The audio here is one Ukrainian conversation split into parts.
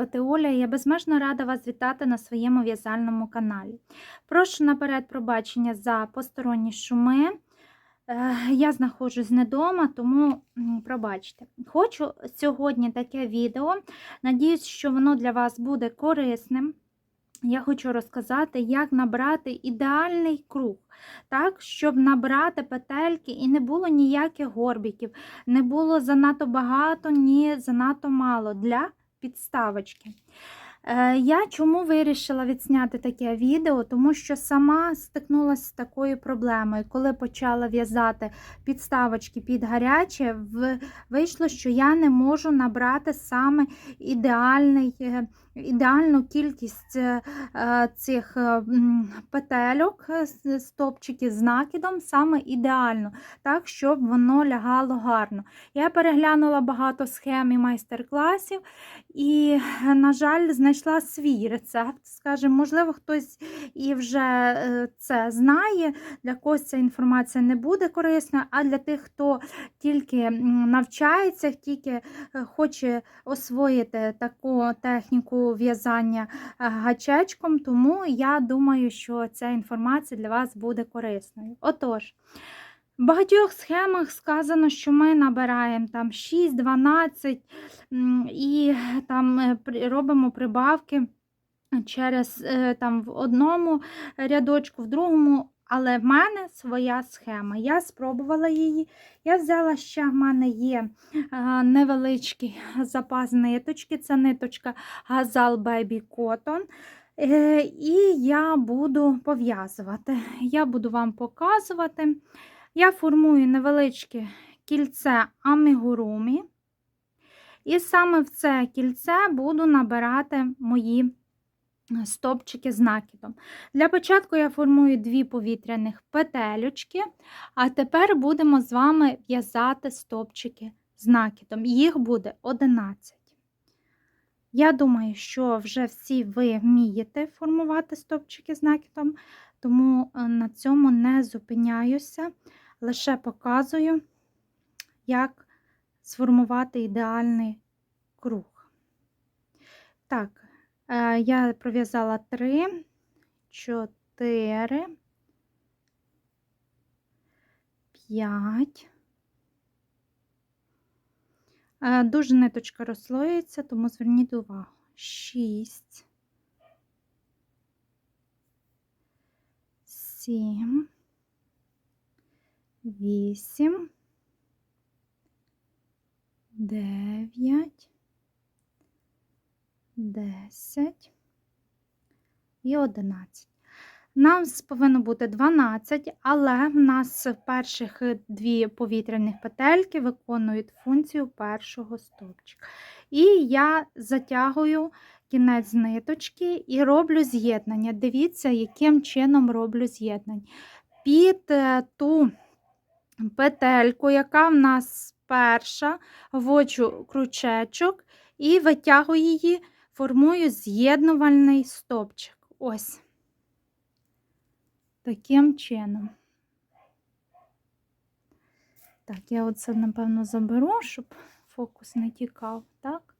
звати Оля і я безмежно рада вас вітати на своєму в'язальному каналі. Прошу наперед пробачення за посторонні шуми. Е, Я знаходжусь не вдома, тому пробачте. Хочу сьогодні таке відео. Надіюсь, що воно для вас буде корисним. Я хочу розказати, як набрати ідеальний круг, так, щоб набрати петельки і не було ніяких горбиків, не було занадто багато, ні занадто мало для підставочки. Е, Я чому вирішила відсняти таке відео? Тому що сама стикнулася з такою проблемою. Коли почала в'язати підставочки під гаряче, вийшло, що я не можу набрати саме ідеальний, е, ідеальну кількість е, е, цих е, петельок, е, з- накидом, саме ідеально, так, щоб воно лягало гарно. Я переглянула багато схем і майстер-класів, і, на жаль, знайшла свій рецепт. Скажімо, можливо, хтось і вже це знає, для когось ця інформація не буде корисною, а для тих, хто тільки навчається, тільки хоче освоїти таку техніку в'язання е, гачечком, тому я думаю, що ця інформація для вас буде корисною. Отож. В багатьох схемах сказано, що ми набираємо там 6, 12 і там е, робимо прибавки через е, там в одному рядочку, в другому. Але в мене своя схема. Я спробувала її. Я взяла ще, в мене є е, невеличкий запас ниточки. Це ниточка Gazal Baby Cotton. Е, І я буду пов'язувати. Я буду вам показувати. Я формую невеличке кільце амігурумі. І саме в це кільце буду набирати мої стопчики з накидом. Для початку я формую дві повітряних петелючки, а тепер будемо з вами в'язати стопчики з накидом. Їх буде 11. Я думаю, що вже всі ви вмієте формувати стопчики з накидом, тому е, на цьому не зупиняюся, лише показую, як сформувати ідеальний круг. Так, я пров'язала 3, 4, 5. Е, Дуже ниточка розслоюється, тому зверніть увагу. 6, 7, 8, 9, 10 і 11. Нам повинно бути 12, але в нас перших е, дві повітряних петельки виконують функцію першого стовпчика. І я затягую кінець ниточки і роблю з'єднання. Дивіться, яким чином роблю з'єднання. Під е, ту петельку, яка в нас перша, вводжу крючечок і витягую її, формую з'єднувальний стовпчик. Ось. Таким чином. Так, я оце, напевно, заберу, щоб фокус не тікав. Так?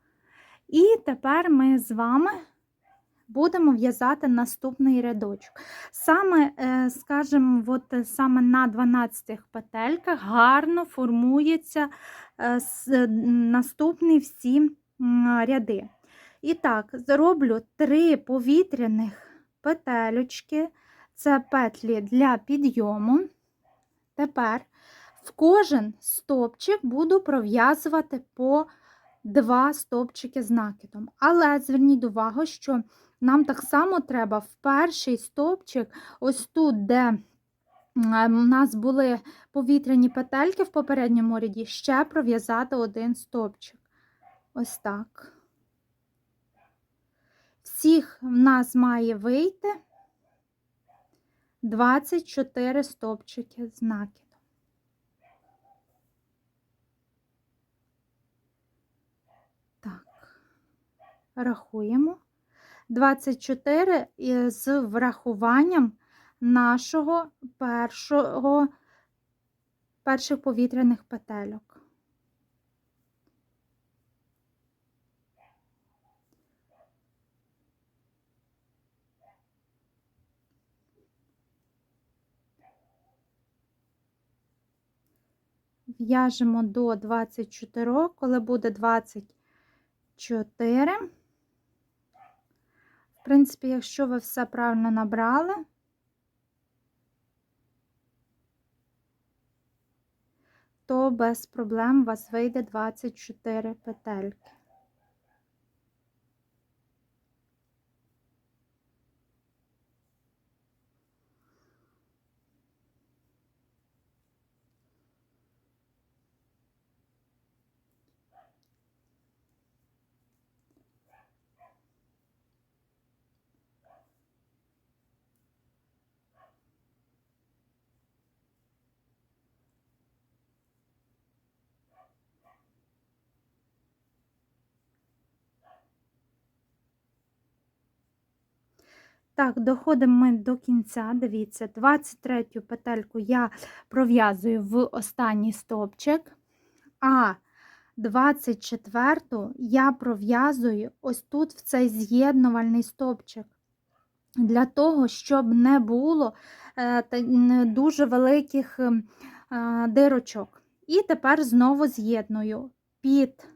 І тепер ми з вами будемо в'язати наступний рядочок. Саме, е, скажімо, от е, саме на 12 петельках гарно формується е, наступні всі ряди. І так, зроблю три повітряних петелючки. Це петлі для підйому. Тепер в кожен стовпчик буду пров'язувати по два стовпчики з накидом. Але зверніть увагу, що нам так само треба в перший стовпчик, ось тут, де у нас були повітряні петельки в попередньому ряді, ще пров'язати один стовпчик. Ось так. Всіх в нас має вийти 24 стовпчики з накидом. Так, рахуємо. 24 з врахуванням нашого першого, перших повітряних петельок. В'яжемо до 24, коли буде 24. В принципі, якщо ви все правильно набрали, то без проблем у вас вийде 24 петельки. Так, доходимо ми до кінця. Дивіться, 23 петельку я пров'язую в останній стовпчик, а 24 я пров'язую ось тут в цей з'єднувальний стовпчик. Для того, щоб не було е, дуже великих ем, е, дирочок. І тепер знову з'єдную під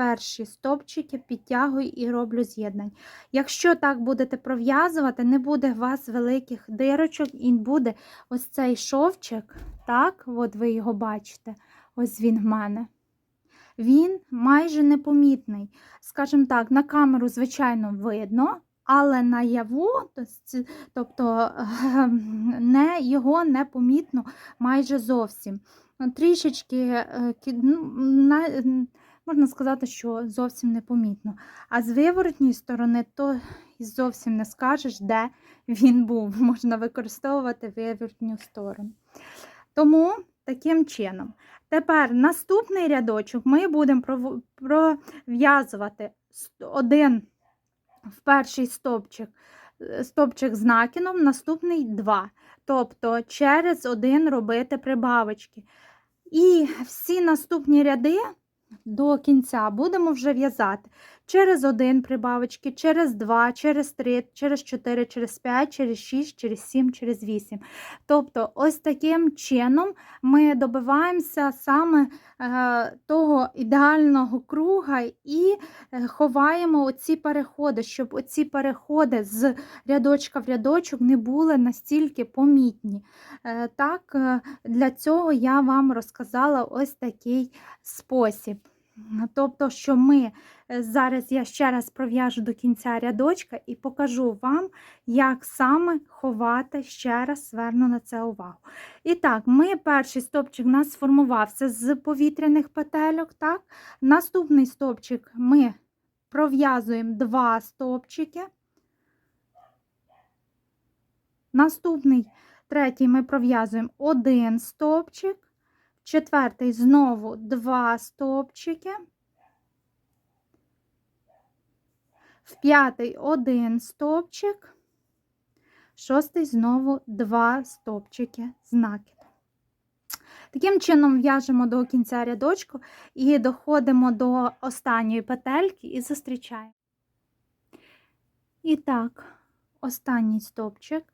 перші стовпчики, підтягую і роблю з'єднань. Якщо так будете пров'язувати, не буде у вас великих дирочок, і буде ось цей шовчик, так, от ви його бачите, ось він в мене. Він майже непомітний. Скажімо так, на камеру, звичайно, видно, але наяву, тобто ем, не, його не помітно майже зовсім. Трішечки, е, ну, можна сказати, що зовсім непомітно. А з виворотньої сторони, то зовсім не скажеш, де він був. Можна використовувати виворотню сторону. Тому таким чином. Тепер наступний рядочок ми будемо пров'язувати один в перший стовпчик, е, стовпчик з накином, наступний два. Тобто через один робити прибавочки. І всі наступні ряди до кінця будемо вже в'язати через один прибавочки, через два, через три, через чотири, через п'ять, через шість, через сім, через вісім. Тобто, ось таким чином ми добиваємося саме е, того ідеального круга і е, ховаємо оці переходи, щоб оці переходи з рядочка в рядочок не були настільки помітні. Е, Так, для цього я вам розказала ось такий спосіб. Тобто, що ми е, зараз я ще раз пров'яжу до кінця рядочка і покажу вам, як саме ховати, ще раз зверну на це увагу. І так, ми перший стовпчик у нас сформувався з повітряних петельок. Так? Наступний стовпчик ми пров'язуємо два стовпчики. Наступний, третій, ми пров'язуємо один стовпчик. Четвертий знову два стовпчики. В п'ятий один стовпчик. Шостий знову два стовпчики з накидом. Таким чином в'яжемо до кінця рядочку і доходимо до останньої петельки і зустрічаємо. І так, останній стовпчик.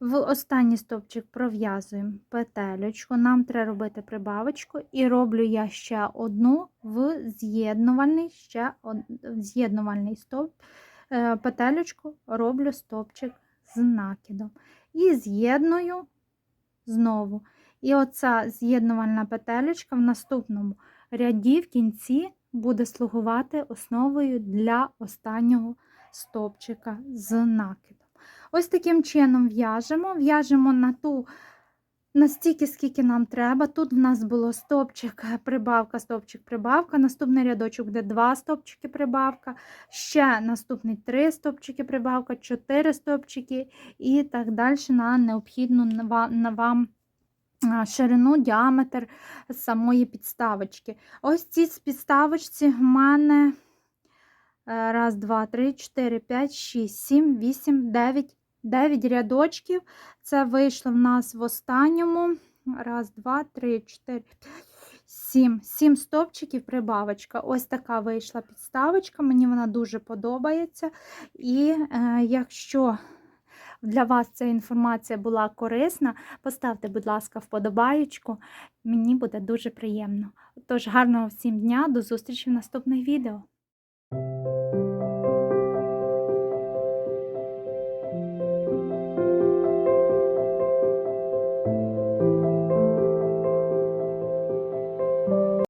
В останній стовпчик пров'язуємо петелечку, нам треба робити прибавочку, і роблю я ще одну в з'єднувальний ще з'єднувальний стовп, е, петелечку роблю стовпчик з накидом. І з'єдную знову. І оця з'єднувальна петелечка в наступному ряді в кінці буде слугувати основою для останнього стовпчика з накидом. Ось таким чином в'яжемо. В'яжемо на ту настільки, скільки нам треба. Тут в нас було стовпчик, прибавка, стовпчик, прибавка. Наступний рядочок буде 2 стовпчики прибавка, ще наступний 3 стовпчики прибавка, 4 стовпчики і так далі на необхідну на вам ширину, діаметр самої підставочки. Ось ці підставочці в мене е, раз, два, три, чотири, п'ять, шість, сім, вісім, дев'ять. 9 рядочків. Це вийшло в нас в останньому. Раз, два, три, чотири, сім. Сім стовпчиків прибавочка. Ось така вийшла підставочка. Мені вона дуже подобається. І е, якщо для вас ця інформація була корисна, поставте, будь ласка, вподобаєчку. Мені буде дуже приємно. Тож, гарного всім дня, до зустрічі в наступних відео.